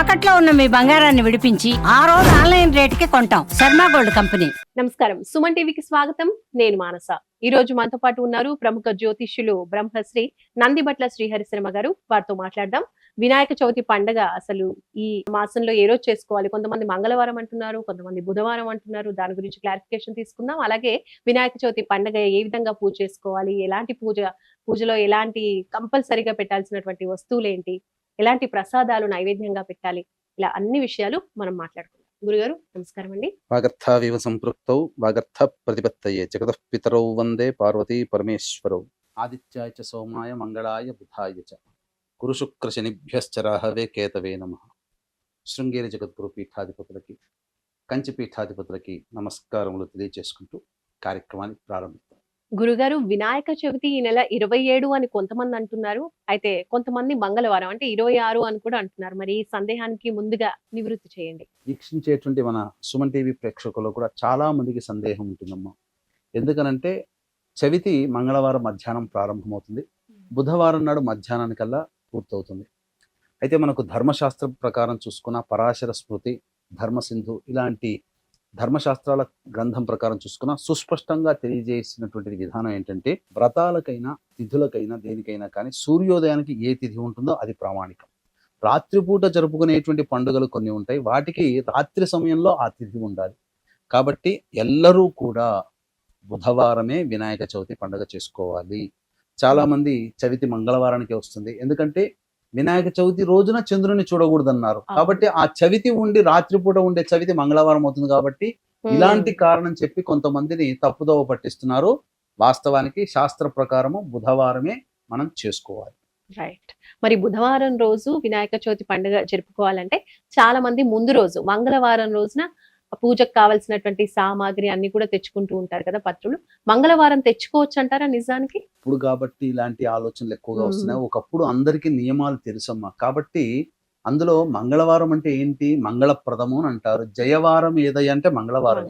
తాకట్లో ఉన్న మీ బంగారాన్ని విడిపించి ఆ రోజు ఆన్లైన్ రేటుకి కొంటాం. Sharma gold company. నమస్కారం. సుమన్ టీవీకి స్వాగతం. నేను మానస. ఈ రోజు మనతో పాటు ఉన్నారు ప్రముఖ జ్యోతిష్యులు బ్రహ్మశ్రీ నందిబట్ల శ్రీహరిశర్మ గారు. వారితో మాట్లాడదాం. వినాయక చవితి పండగ అసలు ఈ మాసంలో ఏ రోజు చేసుకోవాలి? కొంతమంది మంగళవారం అంటున్నారు కొంతమంది బుధవారం అంటున్నారు. దాని గురించి క్లారిఫికేషన్ తీసుకుందాం. అలాగే వినాయక చవితి పండగ ఏ విధంగా పూజ చేసుకోవాలి? ఎలాంటి పూజ పూజలో ఎలాంటి కంపల్సరీగా పెట్టాల్సినటువంటి వస్తువులు ఏంటి? ఎలాంటి ప్రసాదాలు నైవేద్యంగా పెట్టాలి? ఇలా అన్ని విషయాలు మనం మాట్లాడుకుందాం. గురుగారు నమస్కారం అండి వాగర్థావివ సంపృక్తౌ వాగర్థ ప్రతిపత్తయే. జగత పితరౌ వందే పార్వతీ పరమేశ్వరౌ. ఆదిత్యాయ చ సోమాయ మంగళాయ బుధాయ చ. గురుశుక్ర శనిభ్యశ్చ రాహవే కేతవే నమ. శృంగేరి జగద్గురు పీఠాధిపతులకి కంచి పీఠాధిపతులకి నమస్కారములు తెలియజేసుకుంటూ కార్యక్రమాన్ని ప్రారంభిస్తాం గురుగారు వినాయక చవితి ఈ నెల ఇరవై ఏడు అని కొంతమంది అంటున్నారు. అయితే కొంతమంది మంగళవారం అంటే ఇరవై ఆరు అని కూడా అంటున్నారు. మరి ఈ సందేహానికి ముందుగా నివృత్తి చేయండి. వీక్షించేటువంటి మన సుమన్ టీవీ ప్రేక్షకులు కూడా చాలా మందికి సందేహం ఉంటుందమ్మా. ఎందుకనంటే చవితి మంగళవారం మధ్యాహ్నం ప్రారంభమవుతుంది. బుధవారం నాడు మధ్యాహ్నానికల్లా పూర్తవుతుంది. అయితే మనకు ధర్మశాస్త్రం ప్రకారం చూసుకున్న పరాశర స్మృతి ధర్మసింధు ఇలాంటి ధర్మశాస్త్రాల గ్రంథం ప్రకారం చూసుకున్న సుస్పష్టంగా తెలియజేసినటువంటి విధానం ఏంటంటే వ్రతాలకైనా తిథులకైనా దేనికైనా కానీ సూర్యోదయానికి ఏ తిథి ఉంటుందో అది ప్రామాణికం. రాత్రిపూట జరుపుకునేటువంటి పండుగలు కొన్ని ఉంటాయి. వాటికి రాత్రి సమయంలో ఆ తిథి ఉండాలి. కాబట్టి ఎల్లరూ కూడా బుధవారమే వినాయక చవితి పండుగ చేసుకోవాలి. చాలామంది చవితి మంగళవారానికి వస్తుంది. ఎందుకంటే వినాయక చవితి రోజున చంద్రుని చూడకూడదన్నారు. కాబట్టి ఆ చవితి ఉండి రాత్రిపూట ఉండే చవితి మంగళవారం అవుతుంది కాబట్టి ఇలాంటి కారణం చెప్పి కొంతమందిని తప్పుదోవ పట్టిస్తున్నారు. వాస్తవానికి శాస్త్ర ప్రకారము బుధవారమే మనం చేసుకోవాలి. రైట్ మరి బుధవారం రోజు వినాయక చవితి పండుగ జరుపుకోవాలంటే చాలా మంది ముందు రోజు మంగళవారం రోజున పూజకు కావాల్సినటువంటి సామాగ్రి అన్ని కూడా తెచ్చుకుంటూ ఉంటారు కదా పత్రులు. మంగళవారం తెచ్చుకోవచ్చు అంటారా నిజానికి? ఇప్పుడు కాబట్టి ఇలాంటి ఆలోచనలు ఎక్కువగా. వస్తున్నాయి. ఒకప్పుడు అందరికీ నియమాలు తెలుసమ్మా. కాబట్టి అందులో మంగళవారం అంటే ఏంటి? మంగళప్రదము అని అంటారు. జయవారం ఏదయ్య అంటే మంగళవారం.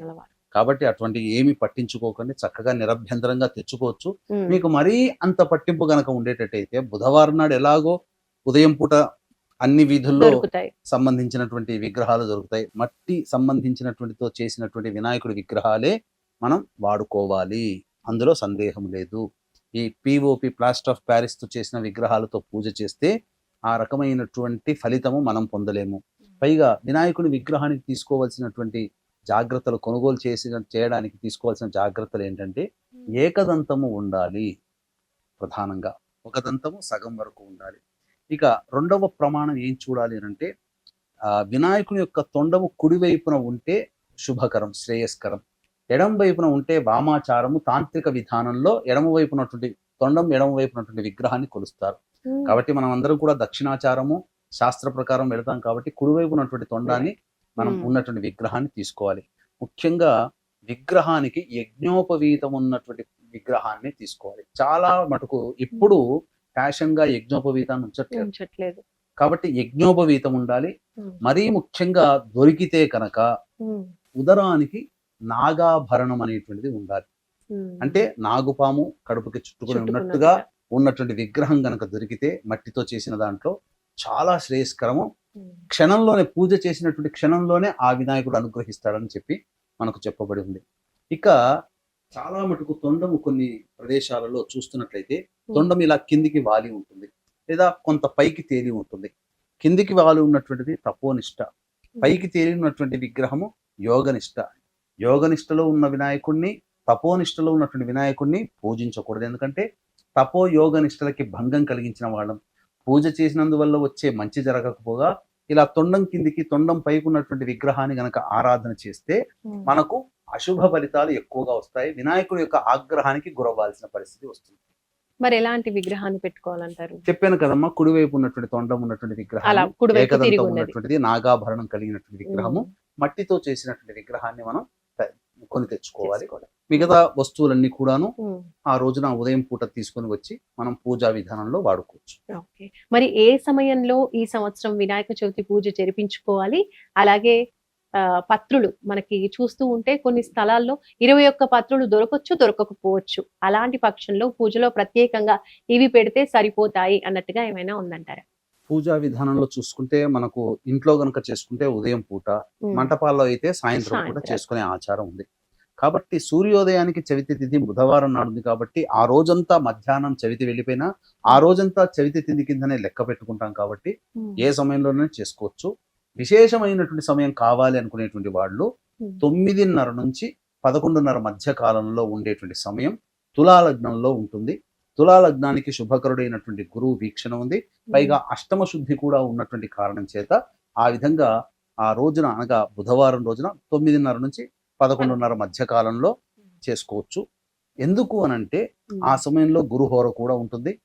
కాబట్టి అటువంటి ఏమి పట్టించుకోకండి. చక్కగా నిరభ్యంతరంగా తెచ్చుకోవచ్చు. మీకు మరీ అంత పట్టింపు గనక ఉండేటట్టయితే బుధవారం నాడు ఎలాగో ఉదయం పూట అన్ని వీధుల్లో సంబంధించినటువంటి విగ్రహాలు దొరుకుతాయి. మట్టి సంబంధించినటువంటితో చేసినటువంటి వినాయకుడి విగ్రహాలే మనం వాడుకోవాలి. అందులో సందేహం లేదు. ఈ పిఓపి ప్లాస్టర్ ఆఫ్ ప్యారిస్తో చేసిన విగ్రహాలతో పూజ చేస్తే ఆ రకమైనటువంటి ఫలితము మనం పొందలేము. పైగా వినాయకుడి విగ్రహానికి తీసుకోవాల్సినటువంటి జాగ్రత్తలు కొనుగోలు చేసిన చేయడానికి తీసుకోవాల్సిన జాగ్రత్తలు ఏంటంటే ఏకదంతము ఉండాలి ప్రధానంగా. ఒక దంతము సగం వరకు ఉండాలి. ఇక రెండవ ప్రమాణం ఏం చూడాలి అని అంటే ఆ వినాయకుని యొక్క తొండము కుడివైపున ఉంటే శుభకరం శ్రేయస్కరం. ఎడమ వైపున ఉంటే వామాచారము తాంత్రిక విధానంలో ఎడమ వైపు ఉన్నటువంటి తొండం ఎడమ వైపు ఉన్నటువంటి విగ్రహాన్ని కొలుస్తారు. కాబట్టి మనం అందరం కూడా దక్షిణాచారము శాస్త్ర ప్రకారం వెళతాం కాబట్టి కుడివైపు ఉన్నటువంటి తొండాన్ని మనం. ఉన్నటువంటి విగ్రహాన్ని తీసుకోవాలి. ముఖ్యంగా విగ్రహానికి యజ్ఞోపవీతం ఉన్నటువంటి విగ్రహాన్ని తీసుకోవాలి. చాలా మటుకు ఇప్పుడు ఫ్యాషన్గా యజ్ఞోపవీతాన్ని ఉంచట్లేదు. ఉంచట్లేదు. కాబట్టి యజ్ఞోపవీతం ఉండాలి. మరీ ముఖ్యంగా దొరికితే కనుక ఉదరానికి నాగాభరణం అనేటువంటిది ఉండాలి. అంటే నాగుపాము కడుపుకి చుట్టుకుని. ఉన్నట్టుగా ఉన్నటువంటి విగ్రహం గనక దొరికితే మట్టితో చేసిన దాంట్లో చాలా శ్రేయస్కరము. క్షణంలోనే పూజ చేసినటువంటి క్షణంలోనే ఆ వినాయకుడు అనుగ్రహిస్తాడని చెప్పి మనకు చెప్పబడి ఉంది. ఇక చాలా మటుకు తొండము కొన్ని ప్రదేశాలలో చూస్తున్నట్లయితే తొండం ఇలా కిందికి వాలి ఉంటుంది లేదా కొంత పైకి తేలి ఉంటుంది. కిందికి వాలి ఉన్నటువంటిది తపోనిష్ట పైకి తేలి ఉన్నటువంటి విగ్రహము యోగనిష్ట. యోగనిష్టలో ఉన్న వినాయకుడిని తపోనిష్టలో ఉన్నటువంటి వినాయకుడిని పూజించకూడదు. ఎందుకంటే తపో యోగ నిష్టలకి భంగం కలిగించిన వాళ్ళం. పూజ చేసినందువల్ల వచ్చే మంచి జరగకపోగా ఇలా తొండం కిందికి తొండం పైకి ఉన్నటువంటి విగ్రహాన్ని గనక ఆరాధన చేస్తే. మనకు అశుభ ఫలితాలు ఎక్కువగా వస్తాయి. వినాయకుడి యొక్క ఆగ్రహానికి గురవ్వాల్సిన పరిస్థితి వస్తుంది. మరి ఎలాంటి విగ్రహాన్ని పెట్టుకోవాలంటారు? చెప్పాను కదమ్మా కుడివైపు ఉన్నటువంటి తొండం ఉన్నటువంటి విగ్రహం ఏకదంతం ఉన్నటువంటిది నాగాభరణం కలిగినటువంటి విగ్రహము మట్టితో చేసినటువంటి విగ్రహాన్ని మనం కొని తెచ్చుకోవాలి. మిగతా వస్తువులన్నీ కూడాను ఆ రోజున ఉదయం పూట తీసుకొని వచ్చి మనం పూజా విధానంలో వాడుకోవచ్చు. మరి ఏ సమయంలో ఈ సంవత్సరం వినాయక చవితి పూజ జరిపించుకోవాలి? అలాగే పత్రులు మనకి చూస్తూ ఉంటే కొన్ని స్థలాల్లో ఇరవై ఒక్క పత్రులు దొరకచ్చు దొరకకపోవచ్చు అలాంటి పక్షంలో పూజలో ప్రత్యేకంగా ఇవి పెడితే సరిపోతాయి అన్నట్టుగా ఏమైనా ఉందంటారా పూజా విధానంలో చూసుకుంటే మనకు ఇంట్లో గనుక చేసుకుంటే ఉదయం పూట. మంటపాల్లో అయితే సాయంత్రం కూడా. చేసుకునే ఆచారం ఉంది కాబట్టి సూర్యోదయానికి చవితి తిథి బుధవారం నాడు ఉంది కాబట్టి ఆ రోజంతా మధ్యాహ్నం చవితి వెళ్ళిపోయినా ఆ రోజంతా చవితి తిథి కిందనే లెక్క పెట్టుకుంటాం కాబట్టి. ఏ సమయంలోనే చేసుకోవచ్చు విశేషమైనటువంటి సమయం కావాలి అనుకునేటువంటి వాళ్ళు. తొమ్మిదిన్నర నుంచి పదకొండున్నర మధ్య కాలంలో ఉండేటువంటి సమయం తులాలగ్నంలో ఉంటుంది. తులాలగ్నానికి శుభకరుడైనటువంటి గురువు వీక్షణ ఉంది. పైగా అష్టమ శుద్ధి కూడా ఉన్నటువంటి కారణం చేత ఆ విధంగా ఆ రోజున అనగా బుధవారం రోజున తొమ్మిదిన్నర నుంచి పదకొండున్నర మధ్య కాలంలో చేసుకోవచ్చు. ఎందుకు అనంటే. ఆ సమయంలో గురుహోర కూడా ఉంటుంది.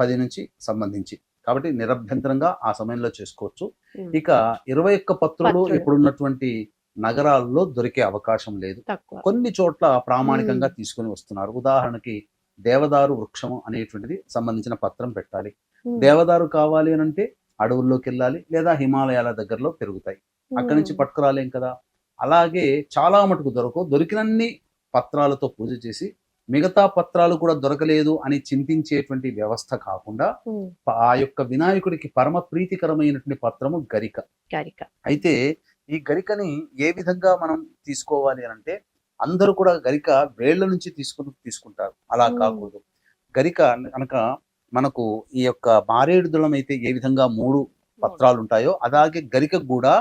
పది నుంచి సంబంధించి కాబట్టి నిరభ్యంతరంగా ఆ సమయంలో చేసుకోవచ్చు. ఇక ఇరవై ఒక్క పత్రులు. ఇప్పుడున్నటువంటి నగరాల్లో దొరికే అవకాశం లేదు. కొన్ని చోట్ల ప్రామాణికంగా తీసుకొని వస్తున్నారు. ఉదాహరణకి దేవదారు వృక్షము అనేటువంటిది సంబంధించిన పత్రం పెట్టాలి. దేవదారు కావాలి అని అంటే అడవుల్లోకి వెళ్ళాలి లేదా హిమాలయాల దగ్గరలో పెరుగుతాయి. అక్కడి నుంచి. పట్టుకురాలేం కదా? అలాగే చాలా మటుకు దొరకవు. దొరికినన్ని పత్రాలతో పూజ చేసి మిగతా పత్రాలు కూడా దొరకలేదు అని చింతించేటువంటి వ్యవస్థ కాకుండా ఆ యొక్క వినాయకుడికి పరమ ప్రీతికరమైనటువంటి పత్రము గరిక. కారిక అయితే ఈ గరికని ఏ విధంగా మనం తీసుకోవాలి అని అంటే అందరూ కూడా గరిక వేళ్ళ నుంచి తీసుకుని తీసుకుంటారు. అలా. కాకూడదు. గరిక కనుక మనకు ఈ యొక్క మారేడు దళం అయితే ఏ విధంగా మూడు పత్రాలు ఉంటాయో అలాగే గరిక కూడా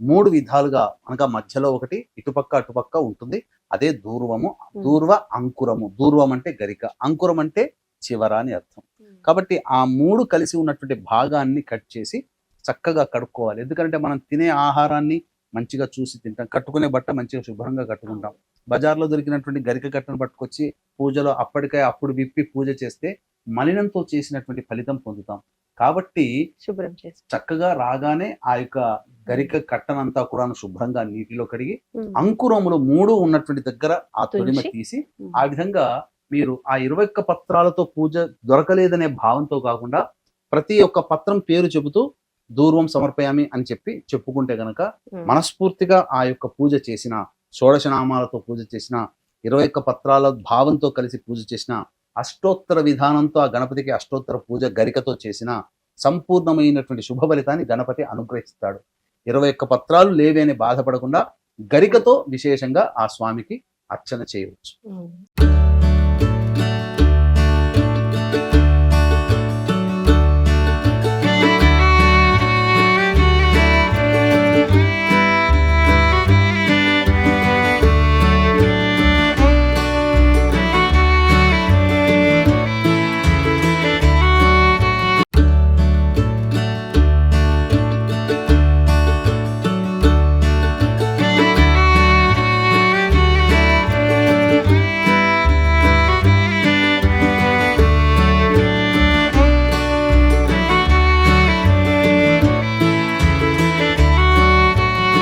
మూడు విధాలుగా అనగా మధ్యలో ఒకటి ఇటుపక్క అటుపక్క ఉంటుంది. అదే దూర్వము దూర్వ అంకురము. దూర్వం అంటే గరిక అంకురం అంటే చివర అని అర్థం. కాబట్టి ఆ మూడు కలిసి ఉన్నటువంటి భాగాన్ని కట్ చేసి చక్కగా కడుక్కోవాలి. ఎందుకంటే మనం తినే ఆహారాన్ని మంచిగా చూసి తింటాం. కట్టుకునే బట్ట మంచిగా శుభ్రంగా కట్టుకుంటాం. బజార్లో దొరికినటువంటి గరిక కట్టను పట్టుకొచ్చి పూజలో అప్పటికే అప్పుడు విప్పి పూజ చేస్తే మలినంతో చేసినటువంటి ఫలితం పొందుతాం. కాబట్టి శుభ్రం చేసి. చక్కగా రాగానే ఆ యొక్క గరిక కట్టనంతా కూడా శుభ్రంగా నీటిలో కడిగి. అంకురములు మూడు ఉన్నటువంటి దగ్గర ఆ తొలిమ. తీసి. ఆ విధంగా మీరు ఆ ఇరవై ఒక్క పత్రాలతో పూజ దొరకలేదనే భావంతో కాకుండా ప్రతి ఒక్క పత్రం పేరు చెబుతూ దూర్వం సమర్పయామి అని చెప్పి చెప్పుకుంటే గనక. మనస్ఫూర్తిగా ఆ యొక్క పూజ చేసిన షోడశ నామాలతో పూజ చేసిన ఇరవై ఒక్క పత్రాల భావంతో కలిసి పూజ చేసిన అష్టోత్తర విధానంతో ఆ గణపతికి అష్టోత్తర పూజ గరికతో చేసిన సంపూర్ణమైనటువంటి శుభ ఫలితాన్ని గణపతి అనుగ్రహిస్తాడు ఇరవై ఒక్క పత్రాలు లేవే అని బాధపడకుండా గరికతో విశేషంగా ఆ స్వామికి అర్చన చేయవచ్చు.